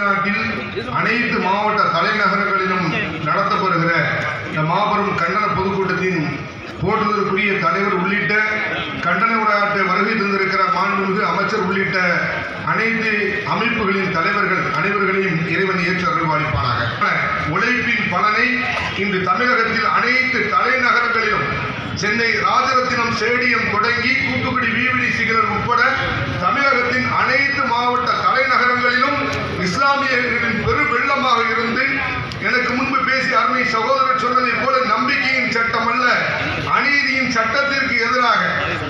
தமிழ்நாட்டில் அனைத்து மாவட்ட தலைநகரங்களிலும் நடத்தப்படுகிற இந்த மாபெரும் கண்டன பொதுக்கூட்டத்தின் போற்றுதலுக்குரிய தலைவர் உள்ளிட்ட கண்டன உரையாற்ற வருகை தந்திருக்கிற மாண்புமிகு அமைச்சர் உள்ளிட்ட அனைத்து அமைப்புகளின் தலைவர்கள் அனைவர்களையும் இறைவன் ஏற்று அருள்வாளிப்பானாக உழைப்பின் பலனை இன்று தமிழகத்தில் அனைத்து தலைநகரங்களிலும் சென்னை ராஜரத்தினம் ஸ்டேடியம் தொடங்கி தூத்துக்குடி எனக்கு முன்பு பேசிய அருமை சகோதரர் சொன்னதை போல நம்பிக்கையின் சட்டம் அல்ல அநீதியின் சட்டத்திற்கு எதிராக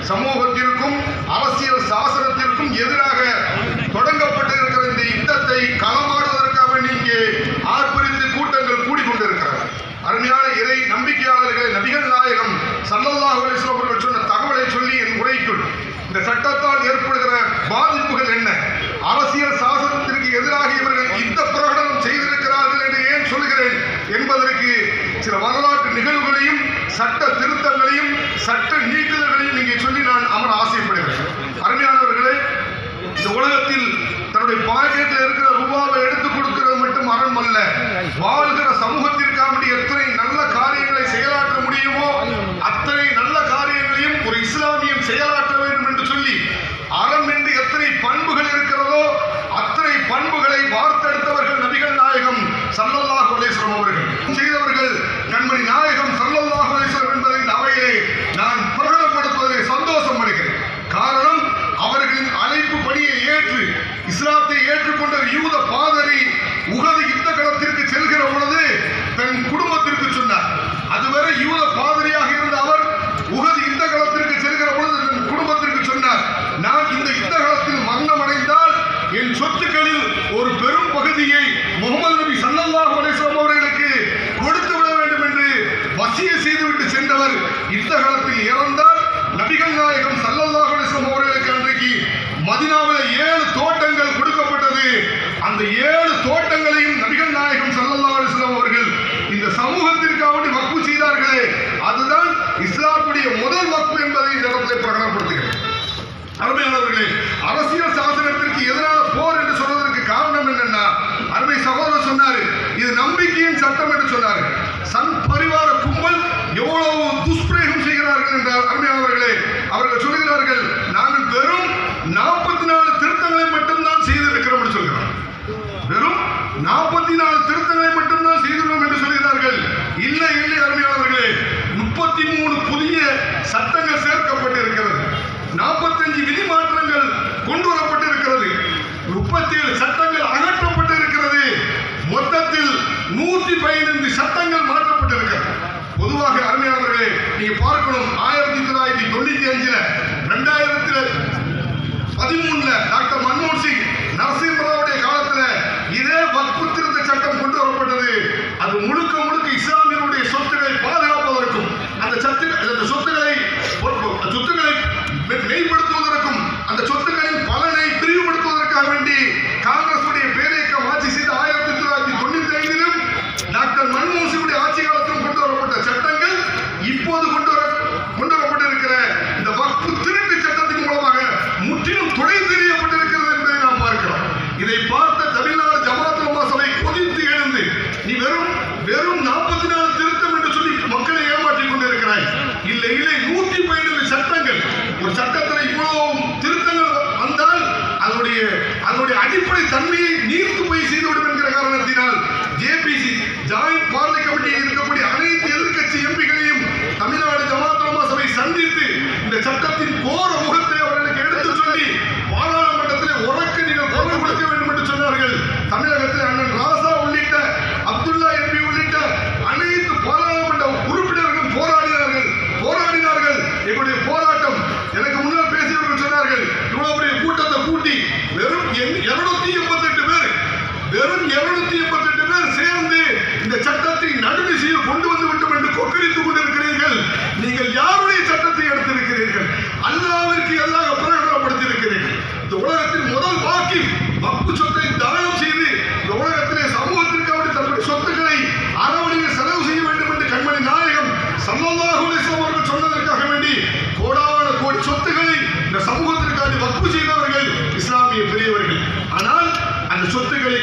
சமூகத்திற்கும் அரசியல் சாசனத்திற்கும் எதிராக தொடங்கப்பட்டிருக்கிற இந்த யுத்தத்தை களமாடுவதற்காக நீங்க ஆர்ப்பரித்து கூட்டங்கள் கூடிக்கொண்டிருக்கிறது. அருமையான இறை நம்பிக்கையாளர்களை நபிகள் நாயகம் சல்லல்லாஹு அலைஹி அவர்கள் சொன்ன தகவலை சொல்லி என் உரைக்குள் இந்த சட்டத்தால் ஏற்படுகிற பாதிப்புகள் என்ன? அரசியல் சாசனத்திற்கு எதிராக இவர்கள் இந்த பிரகடனம் செய்திருக்க சொல்கிறேன் என்பதற்கு சில வரலாற்று நிகழ்வுகளையும் சட்ட திருத்தங்களையும் சட்ட நீக்குதல்களையும் இங்கே சொல்லி நான் அமர ஆசைப்படுகிறேன். அருமையானவர்களே இந்த உலகத்தில் தன்னுடைய பாக்கெட்டில் இருக்கிற ரூபாவை எடுத்துக் கொடுக்கிறது மட்டும் அறம் அல்ல. வாழ்கிற சமூகத்திற்காக எத்தனை நல்ல காரியங்களை செயலாற்ற முடியுமோ அத்தனை நல்ல காரியங்களையும் ஒரு இஸ்லாமியம் செயலாற்ற வேண்டும் என்று சொல்லி அறம் என்று எத்தனை பண்புகள் இருக்கிறதோ அத்தனை பண்புகளை வார்த்தெடுத்தவர்கள் நபிகள் நாயகம் சல்லல்லாஹு அலைஹிஸ்ஸலாம் அவர்கள் செய்தவர்கள் கண்மணி நாயகம் சல்லல்லாஹு அலைஹிஸ்ஸலாம் என்பதை இந்த அவையிலே நான் பிரகடனப்படுத்துவதில் சந்தோஷம் அடைகிறேன் காரணம் அவர்களின் அழைப்பு பணியை ஏற்று இஸ்லாத்தை ஏற்றுக்கொண்ட யூத பாதரி உகது யுத்த களத்திற்கு செல்கிற பொழுது தன் குடும்பத்திற்கு சொன்னார் அதுவரை யூத பாதிரியாக இருந்த அவர் உகது யுத்த களத்திற்கு செல்கிற பொழுது தன் குடும்பத்திற்கு சொன்னார் நான் இந்த யுத்த களத்தில் மரணம் அடைந்தால் என் சொத்துக்களில் ஒரு பெரும் பகுதியை முகமது நபி சல்லல்லாஹு அலைஹி வஸல்லம் அவர்களுக்கு கொடுத்து விட வேண்டும் என்று வசிய செய்துவிட்டு சென்றவர் இந்த காலத்தில் இறந்தார். நபிகள் நாயகம் சல்லல்லாஹு அவர்களுக்கு அன்றைக்கு மதினாவில் ஏழு தோட்டங்கள் கொடுக்கப்பட்டது. அந்த ஏழு தோட்டங்களையும் நபிகள் நாயகம் சல்லல்லாஹு அவர்கள் இந்த சமூகத்திற்காக வக்பு செய்தார்களே. அதுதான் இஸ்லாத்துடைய முதல் வக்பு என்பதை இந்த இடத்தை பிரகடனப்படுத்துகிறது. அருமையானவர்களே அரசியல் சாசனத்திற்கு எதிரான போர் என்று சொல்வதற்கு காரணம் என்னன்னா அருமை சகோதரர் சொன்னாரு இது நம்பிக்கையின் சட்டம் என்று சொன்னார்கள் சன் பரிவார கும்பல் எவ்வளவு துஷ்பிரயோகம் செய்கிறார்கள் என்றார் அருமையானவர்களே அவர்கள் சொல்கிறார்கள் நாங்கள் வெறும் நாற்பத்தி நாலு திருத்தங்களை மட்டும்தான் செய்திருக்கிறோம் என்று சொல்கிறார் வெறும் நாற்பத்தி நாலு திருத்தங்களை மட்டும்தான் செய்துள்ளோம் என்று சொல்கிறார்கள் இல்லை இல்லை அருமையானவர்களே முப்பத்தி மூணு புதிய சட்டங்கள் சேர்க்கப்பட்டிருக்கிறது நாற்பத்தஞ்சு விதி மாற்றங்கள் கொண்டு வரப்பட்டிருக்கிறது முப்பத்தி ஏழு சட்டங்கள் அகற்றப்பட்டிருக்கிறது மொத்தத்தில் நூத்தி பதினைந்து சட்டங்கள் மாற்றப்பட்டிருக்கிறது பொதுவாக அருமையானவர்களே நீங்க பார்க்கணும் ஆயிரத்தி தொள்ளாயிரத்தி தொண்ணூத்தி அஞ்சுல ரெண்டாயிரத்துல பதிமூணுல டாக்டர் மன்மோகன் சிங் நரசிம்மராவுடைய காலத்துல இதே வக்பு திருத்த சட்டம் கொண்டு வரப்பட்டது அது முழுக்க முழுக்க இஸ்லாமியருடைய சொத்துக்களை பாதுகாப்பதற்கும் அந்த சத்து அந்த சொத்துக்களை சொத்துக்களை மெ- மேம்படுத்துவதற்கும் அந்த சொத்துக்களின் பலனை பிரிவுபடுத்துவதற்காக வேண்டி காங்கிரஸ் உடைய பேரியக்கம் ஆட்சி செய்த ஆயிரத்தி தொள்ளாயிரத்தி தொண்ணூத்தி ஐந்திலும் டாக்டர் மன்மோகன் சிங்குடைய ஆட்சி காலத்திலும் கொண்டு வரப்பட்ட சட்டங்கள் இப்போது கொண்டு வர கொண்டு வரப்பட்டிருக்கிற இந்த வக்பு திருட்டு சட்டத்தின் மூலமாக முற்றிலும் துணை தெரியப்பட்டிருக்கிறது என்பதை நாம் பார்க்கிறோம் இதை பார்த்த தமிழ்நாடு ஜமாத் உலமா சபை கொதித்து எழுந்து நீ வெறும் வெறும் நாற்பத்தி நாலு திருத்தம் என்று சொல்லி மக்களை ஏமாற்றிக் கொண்டிருக்கிறாய். இல்லை இல்லை நூற்றி பதினைந்து சட்டங்கள். ஒரு சட்டத்தில் இவ்வளவு திருத்தங்கள் வந்தால் அதனுடைய அதனுடைய அடிப்படை தன்மையை நீர்த்து போய் செய்துவிடும் என்கிற காரணத்தினால் ஜேபிசி ஜாயிண்ட் பார்லி கமிட்டியில் இருக்கக்கூடிய அனைத்து எதிர்க்கட்சி எம்பிகளையும் தமிழ்நாடு ஜமாத் உலமா சபை சந்தித்து இந்த சட்டத்தின் கோர முகத்தை அவர்களுக்கு எடுத்துச் சொல்லி பாராளுமன்றத்திலே உறக்க நீங்கள் குரல் கொடுக்க வேண்டும் என்று சொன்னார்கள் தமிழகத்தில் அண்ணன் ராசா உள்ளிட்ட அப்துல்லா எம்பி உள்ளிட்ட அனைத்து பாராளுமன்ற உறுப்பினர்களும் போராடினார்கள் போராடினார்கள் எங்களுடைய போராட்டம் எனக்கு முன்னால் பேசியவர்கள் சொன்னார்கள் இவ்வளவு பெரிய கூட்டத்தை கூட்டி வெறும் இருநூத்தி எண்பத்தெட்டு பேர்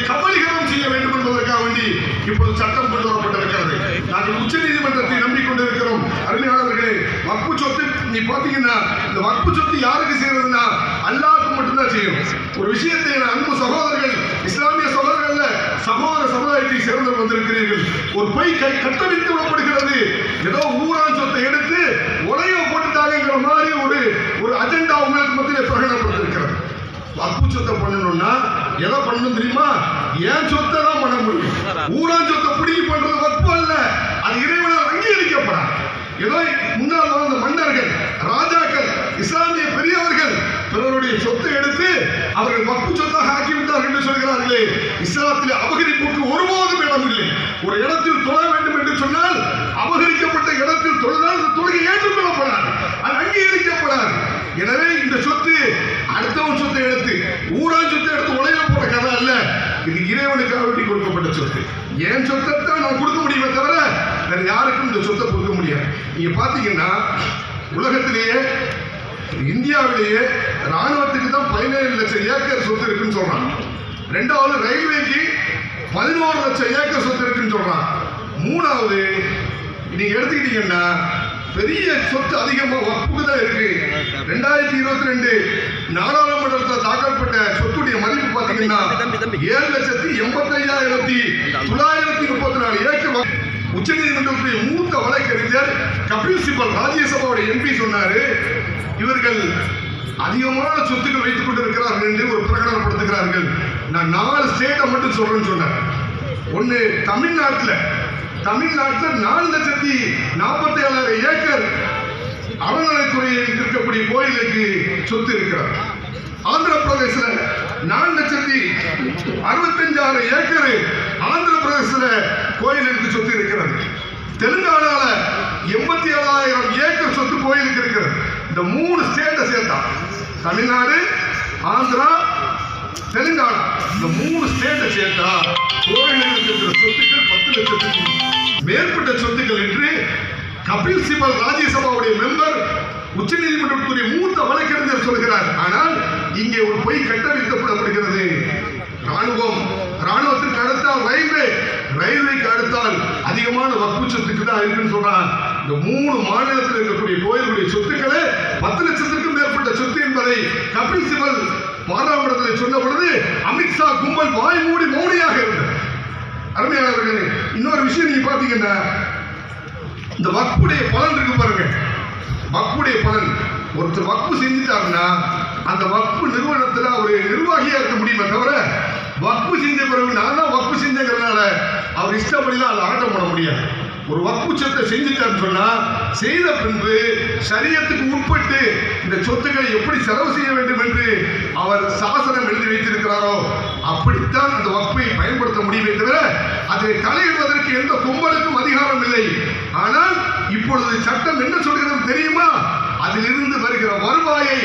சபலீகரணம் செய்ய வேண்டும் என்பதற்காக வேண்டி இப்போது சட்டம் கொண்டு வரப்பட்டிருக்கிறது. நாங்கள் உச்ச நீதிமன்றத்தை நம்பிக்கொண்டிருக்கிறோம் அருமையாளர்களே வக்பு சொத்து நீ பாத்தீங்கன்னா இந்த வக்பு சொத்து யாருக்கு செய்யறதுன்னா அல்லாவுக்கு மட்டும்தான் செய்யும். ஒரு விஷயத்தை என் அன்பு சகோதரர்கள் இஸ்லாமிய சகோதரர்கள் சகோதர சமுதாயத்தை சேர்ந்தவர் வந்திருக்கிறீர்கள். ஒரு பொய் கை விடப்படுகிறது. ஏதோ ஊரான் சொத்தை எடுத்து உலைய போட்டுட்டாங்கிற மாதிரி ஒரு ஒரு அஜெண்டா உங்களுக்கு மத்தியில் பிரகடனப்படுத்திருக்கிறது வக்பு சொத்தை பண்ணணும்னா எதை பண்ணணும் தெரியுமா? ஏன் சொத்தை தான் பண்ண முடியும். ஊரா சொத்தை பிடிங்கி பண்றது வக்பு அல்ல. அது இறைவனால் அங்கீகரிக்கப்படாது. ஏதோ முன்னால் வாழ்ந்த மன்னர்கள் ராஜாக்கள் இஸ்லாமிய பெரியவர்கள் பிறருடைய சொத்தை எடுத்து அவர்கள் வக்கு சொத்தாக ஆக்கிவிட்டார்கள் என்று சொல்கிறார்களே. இஸ்லாத்தில் அபகரிப்புக்கு ஒருபோதும் இடம் இல்லை ஒரு இடத்தில் தொழ வேண்டும் என்று சொன்னால் அபகரிக்கப்பட்ட இடத்தில் தொழுதால் அந்த தொழுகை ஏற்றுக்கொள்ளப்படாது. அது அங்கீகரிக்கப்படாது. எனவே இந்த சொத்து அடுத்தவன் சொத்தை எடுத்து ஊரான் சொத்தை எடுத்து உலக போற கதை அல்ல இது இறைவனுக்காக வேண்டி கொடுக்கப்பட்ட சொத்து. என் சொத்தை தான் நான் கொடுக்க முடியுமே தவிர வேற யாருக்கும் இந்த சொத்தை கொடுக்க முடியாது. நீங்க பாத்தீங்கன்னா உலகத்திலேயே இந்தியாவிலேயே ராணுவத்துக்கு தான் பதினேழு லட்சம் ஏக்கர் சொத்து இருக்குன்னு சொல்றான் ரெண்டாவது ரயில்வேக்கு பதினோரு லட்சம் ஏக்கர் சொத்து இருக்குன்னு சொல்றான் மூணாவது நீங்க எடுத்துக்கிட்டீங்கன்னா பெரிய சொத்து அதிகமாக வகுப்புக்கு தான் இருக்கு. ரெண்டாயிரத்தி இருபத்தி ரெண்டு நாடாளுமன்றத்தில் தாக்கல்பட்ட சொத்துடைய மதிப்பு பாத்தீங்கன்னா ஏழு லட்சத்தி எண்பத்தையாயிரத்தி தொள்ளாயிரத்தி முப்பத்தி நாலு ஏக்கர் உச்சநீதிமன்றத்துடைய மூத்த வழக்கறிஞர் கபில் சிபல் ராஜ்யசபாவுடைய எம்பி சொன்னாரு இவர்கள் அதிகமான சொத்துக்கள் வைத்துக் கொண்டிருக்கிறார்கள் என்று ஒரு பிரகடனப்படுத்துகிறார்கள். நான் நாலு ஸ்டேட்டை மட்டும் சொல்றேன்னு சொன்னேன். ஒன்னு தமிழ்நாட்டில். தமிழ்நாட்டில் நாலு லட்சத்தி நாற்பத்தி ஏழாயிரம் ஏக்கர் அறநிலைத்துறையில் இருக்கக்கூடிய கோயிலுக்கு சொத்து இருக்கிறார் ஆந்திர பிரதேசல நாலு லட்சத்தி அறுபத்தஞ்சாயிரம் ஏக்கர் ஆந்திர பிரதேசல கோயிலுக்கு சொத்து இருக்கிறது. தெலுங்கானால எண்பத்தி ஏழாயிரம் ஏக்கர் சொத்து கோயிலுக்கு இருக்கிறது. இந்த மூணு ஸ்டேட்டை சேர்த்தா தமிழ்நாடு ஆந்திரா தெலுங்கானா. இந்த மூணு ஸ்டேட்டை சேர்த்தா கோயிலுக்கு இருக்கிற சொத்துக்கள் பத்து லட்சத்துக்கு மேற்பட்ட சொத்துக்கள் என்று கபில் சிபல் ராஜ்யசபாவுடைய மெம்பர் உச்சநீதிமன்றத்துடைய மூத்த வழக்கறிஞர் சொல்கிறார் ஆனால் இங்கே ஒரு பொய் கட்டமைக்கப்படப்படுகிறது ராணுவம் ராணுவத்திற்கு அடுத்தால் ரயில்வே ரயில்வேக்கு அடுத்தால் அதிகமான வக்பு சொத்துக்கு தான் இருக்குன்னு சொல்றான். இந்த மூணு மாநிலத்தில் இருக்கக்கூடிய கோயில்களுடைய சொத்துக்களே பத்து லட்சத்திற்கும் மேற்பட்ட சொத்து என்பதை கபில் சிபல் பாராளுமன்றத்தில் சொன்ன பொழுது அமித்ஷா கும்பல் வாய் மூடி மௌனியாக இருந்தார். அருமையாளர்களே இன்னொரு விஷயம் நீங்க பாத்தீங்கன்னா இந்த வக்புடைய பலன் இருக்கு பாருங்க. வக்புடைய பலன். ஒருத்தர் வக்பு செஞ்சுட்டாருன்னா அந்த வக்பு நிறுவனத்தில் அவர் நிர்வாகியாக இருக்க முடியுமே தவிர வக்பு செஞ்ச பிறகு நான் தான் வக்பு செஞ்சங்கிறதுனால அவர் இஷ்டப்படிலாம் அதை ஆட்டம் போட முடியாது. ஒரு வக்கு சொத்தை செஞ்சுட்டான்னு சொன்னா செய்த பின்பு சரியத்துக்கு உட்பட்டு இந்த சொத்துக்களை எப்படி செலவு செய்ய வேண்டும் என்று அவர் சாசனம் எழுதி வைத்திருக்கிறாரோ அப்படித்தான் அந்த வக்பை பயன்படுத்த முடியுமே தவிர அதை தலையிடுவதற்கு எந்த கும்பலுக்கும் அதிகாரம் இல்லை. ஆனால் இப்பொழுது சட்டம் என்ன சொல்கிறது தெரியுமா? அதிலிருந்து வருகிற வருவாயை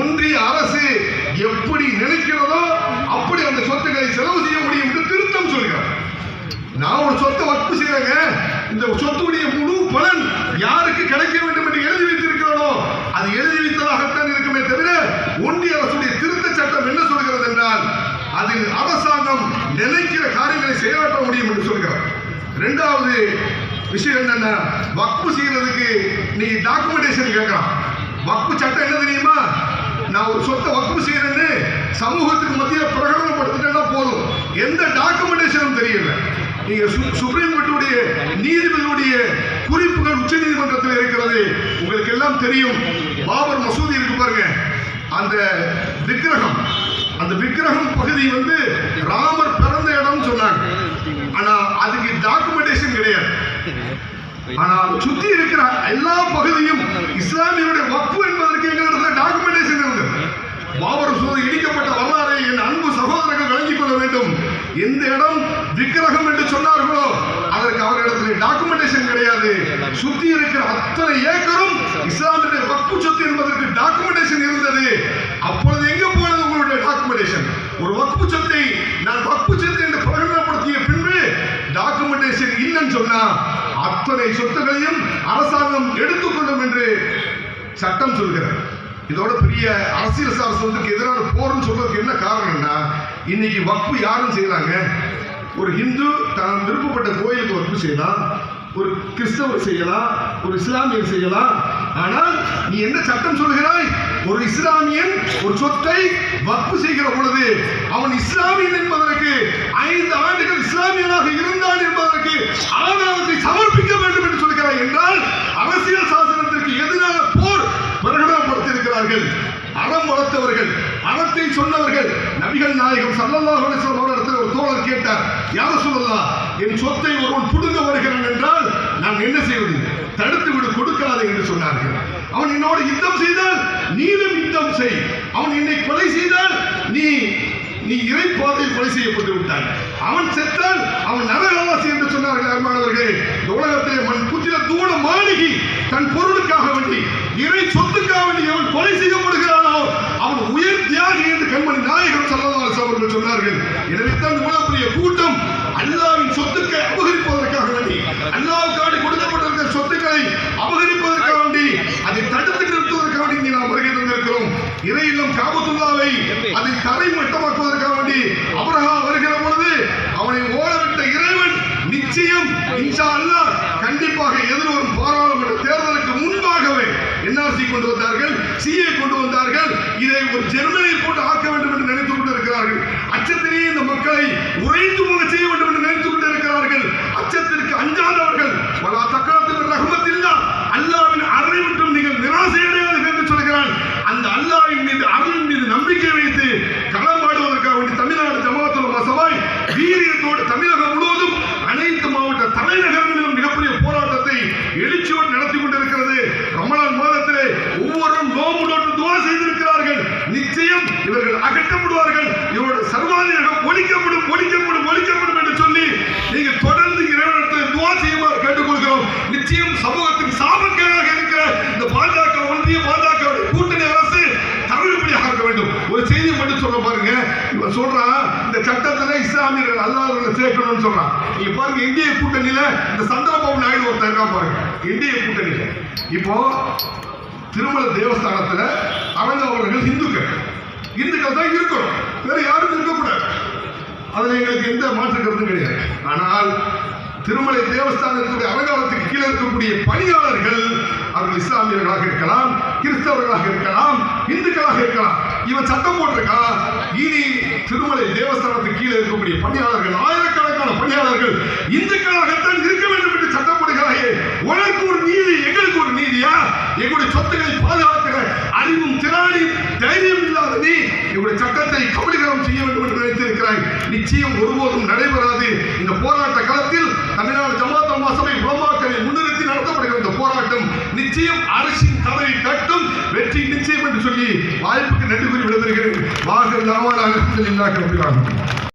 ஒன்றிய அரசு எப்படி நினைக்கிறதோ அப்படி அந்த சொத்துக்களை செலவு செய்ய முடியும் என்று திருத்தம் சொல்கிறார். நான் ஒரு சொத்தை வக்பு செய்யறேங்க இந்த சொத்துடைய முழு பலன் யாருக்கு கிடைக்க வேண்டும் என்று எழுதி வைத்திருக்கிறோனோ அது எழுதி வைத்ததாகத்தான் இருக்குமே தவிர ஒன்றிய அரசுடைய திருத்த சட்டம் என்ன சொல்கிறது என்றால் அதில் அரசாங்கம் நினைக்கிற காரியங்களை செயலாற்ற முடியும் என்று சொல்கிறார். இரண்டாவது விஷயம் என்னன்னா வக்பு செய்யறதுக்கு நீங்க டாக்குமெண்டேஷன் கேட்கலாம். வக்பு சட்டம் என்ன தெரியுமா? நான் ஒரு சொத்தை வக்பு செய்யறேன்னு சமூகத்துக்கு மத்தியில் பிரகடனப்படுத்திட்டேன்னா போதும். எந்த டாக்குமெண்டேஷனும் தெரியல. நீங்க சு- சுப்ரீம் கோர்ட்டுடைய நீதிபதியுடைய குறிப்புகள் உச்ச நீதிமன்றத்தில் இருக்கிறது. உங்களுக்கு எல்லாம் தெரியும். பாபர் மசூதி இருக்கு பாருங்க. அந்த விக்கிரகம் அந்த விக்கிரகம் பகுதி வந்து ராமர் பிறந்த இடம்னு சொன்னாங்க. ஆனா அதுக்கு டாக்குமெண்டேஷன் கிடையாது. ஆனா சுத்தி இருக்கிற எல்லா பகுதியும் இஸ்லாமியருடைய வக்பு என்பதற்கு எங்களிடத்துல டாக்குமெண்டேஷன் இருந்தது பாபர் சூது இடிக்கப்பட்ட வரலாறை என் அன்பு சகோதரர்கள் விளங்கிக் கொள்ள வேண்டும். எந்த இடம் விக்கிரகம் என்று சொன்னார்களோ அதற்கு அவர்களிடத்தில் டாக்குமெண்டேஷன் கிடையாது சுத்தி இருக்கிற அத்தனை ஏக்கரும் இஸ்லாமிய வக்பு சொத்து என்பதற்கு டாக்குமெண்டேஷன் இருந்தது. அப்பொழுது எங்க போனது உங்களுடைய டாக்குமெண்டேஷன் ஒரு வக்பு சொத்தை நான் வக்பு சொத்து என்று பிரகடனப்படுத்திய பின்பு டாக்குமெண்டேஷன் இல்லைன்னு சொன்னா அத்தனை சொத்துகளையும் அரசாங்கம் எடுத்துக்கொள்ளும் என்று சட்டம் சொல்கிறது. இதோட பெரிய அரசியல் சார் சொல்றதுக்கு எதிரான போர்னு சொல்றதுக்கு என்ன காரணம்னா இன்னைக்கு வக்பு யாரும் செய்யறாங்க ஒரு இந்து தான் விருப்பப்பட்ட கோயிலுக்கு வக்பு செய்யலாம். ஒரு கிறிஸ்தவர் செய்யலாம் ஒரு இஸ்லாமியர் செய்யலாம். ஆனால் நீ என்ன சட்டம் சொல்கிறாய்? ஒரு இஸ்லாமியன் ஒரு சொத்தை வப்பு செய்கிற பொழுது அவன் இஸ்லாமியன் என்பதற்கு ஐந்து ஆண்டுகள் இஸ்லாமியனாக இருந்தான் என்பதற்கு ஆதாரத்தை சமர்ப்பிக்க வேண்டும் என்று சொல்கிறாய் என்றால் அரசியல் சாசனத்திற்கு எதிரான போர் பிரகடனப்படுத்தியிருக்கிறார்கள். அறம் வளர்த்தவர்கள் அறத்தை சொன்னவர்கள் நபிகள் நாயகம் சல்லல்லாஹு அலைஹி வஸல்லம் தோழர் கேட்டார் யார் சொல்லலாம் என் சொத்தை ஒருவன் புடுங்க வருகிறான் என்றால் நான் என்ன செய்வது? தடுத்து விடு கொடுக்காதே என்று சொன்னார்கள். அவன் என்னோடு யுத்தம் செய்தால் நீனும் யுத்தம் செய். அவன் என்னை கொலை செய்தால் நீ நீ இறைப்பாதையில் கொலை செய்யப்பட்டு விட்டாய். அவன் செத்தால் அவன் நரகவாசி என்று சொன்னார்கள் அருமானவர்களே இந்த உலகத்திலே மண் புத்திர தூண மாளிகை தன் பொருளுக்காக வேண்டி இறை சொத்துக்காக வேண்டி அவன் கொலை செய்யப்படுகிறானோ அவன் உயர் தியாகி என்று கண்மணி நாயகம் சல்லல்லாஹு அவர்கள் சொன்னார்கள். எனவே தான் இவ்வளவு கூட்டம் அல்லாவின் சொத்து அபகரிப்பதற்காக வேண்டி அல்லாவுக்காண்டி கொடுக்கப்பட்டிருக்கிற சொத்துக்களை அபகரிப்பதற்காக வேண்டி அதை தடுத்து நிறுத்துவதற்காக வேண்டி இங்கே நாம் வருகை தந்திருக்கிறோம் இறையிலும் காபத்துல்லாவை அதை தரை மட்டமாக்குவதற்காக வேண்டி அப்ரஹா வருகிற பொழுது அவனை ஓடவிட்ட இறைவன் நிச்சயம் இன்ஷா அல்லாஹ் கண்டிப்பாக எதிர்வரும் பாராளுமன்ற தேர்தலுக்கு முன்பாகவே என்ஆர்சி கொண்டு வந்தார்கள் சிஏ கொண்டு வந்தார்கள். இதை ஒரு ஜெர்மனியை போட்டு ஆக்க வேண்டும் என்று நினைத்துக் கொண்டிருக்கிறார்கள். அச்சத்திலேயே இந்த மக்களை உறைந்து போக செய்ய வேண்டும் என்று நினைத்துக் கொண்டிருக்கிறார்கள். அச்சத்திற்கு அஞ்சாதவர்கள் பல தக்காலத்தில் ரஹமத்தில்லா அல்லாவின் கேட்டுக்கொள்கிறோம் சமூகத்தின் சாபக்கேடாக இருக்கிற இந்த பாஜக ஒன்றிய பாஜக கூட்டணி அரசு தமிழ்படியாக இருக்க வேண்டும். ஒரு செய்தி மட்டும் சொல்ல பாருங்க. இவன் சொல்றான் இந்த சட்டத்துல இஸ்லாமியர்கள் அல்லாதவர்களை சேர்க்கணும்னு சொல்றான். நீங்க பாருங்க இந்திய கூட்டணியில இந்த சந்திரபாபு நாயுடு ஒருத்தர் இருக்கா பாருங்க. இந்திய கூட்டணியில. இப்போ திருமல தேவஸ்தானத்துல அரங்கவர்கள் இந்துக்கள். இந்துக்கள் தான் இருக்கணும். வேற யாரும் இருக்கக்கூடாது. அதுல எங்களுக்கு எந்த மாற்று கருத்தும் கிடையாது. ஆனால் திருமலை தேவஸ்தானத்துடைய அரங்காலத்துக்கு கீழே இருக்கக்கூடிய பணியாளர்கள் அவர்கள் இஸ்லாமியர்களாக இருக்கலாம் கிறிஸ்தவர்களாக இருக்கலாம் இந்துக்களாக இருக்கலாம். இவன் சட்டம் போட்டிருக்கா? இனி திருமலை தேவஸ்தானத்துக்கு கீழே இருக்கக்கூடிய பணியாளர்கள் ஆயிரக்கணக்கான பணியாளர்கள் இந்துக்களாகத்தான் இருக்க வேண்டும் என்று சட்டம் போடுகிறாயே. உனக்கு ஒரு நீதி எங்களுக்கு ஒரு நீதியா எங்களுடைய சொத்துக்களை பாதுகாக்கிற அறிவும் திராணியும் தைரியம் இல்லாத நீ எங்களுடைய சட்டத்தை கபலீகரம் செய்ய வேண்டும் என்று நினைத்திருக்கிறாய். நிச்சயம் ஒருபோதும் நடைபெறாது. இந்த போராட்ட களத்தில் தமிழ்நாடு ஜமாத் அம்மா சபை உலமாக்களை முன்னிறுத்தி நடத்தப்படுகிற இந்த போராட்டம் நிச்சயம் அரசின் தலையை கட்டும் வெற்றி நிச்சயம் என்று சொல்லி வாய்ப்புக்கு நன்றி கூறி விடைபெறுகிறேன். வாகல் நாமல் அரசுகள் இல்லாக்கிறார்கள்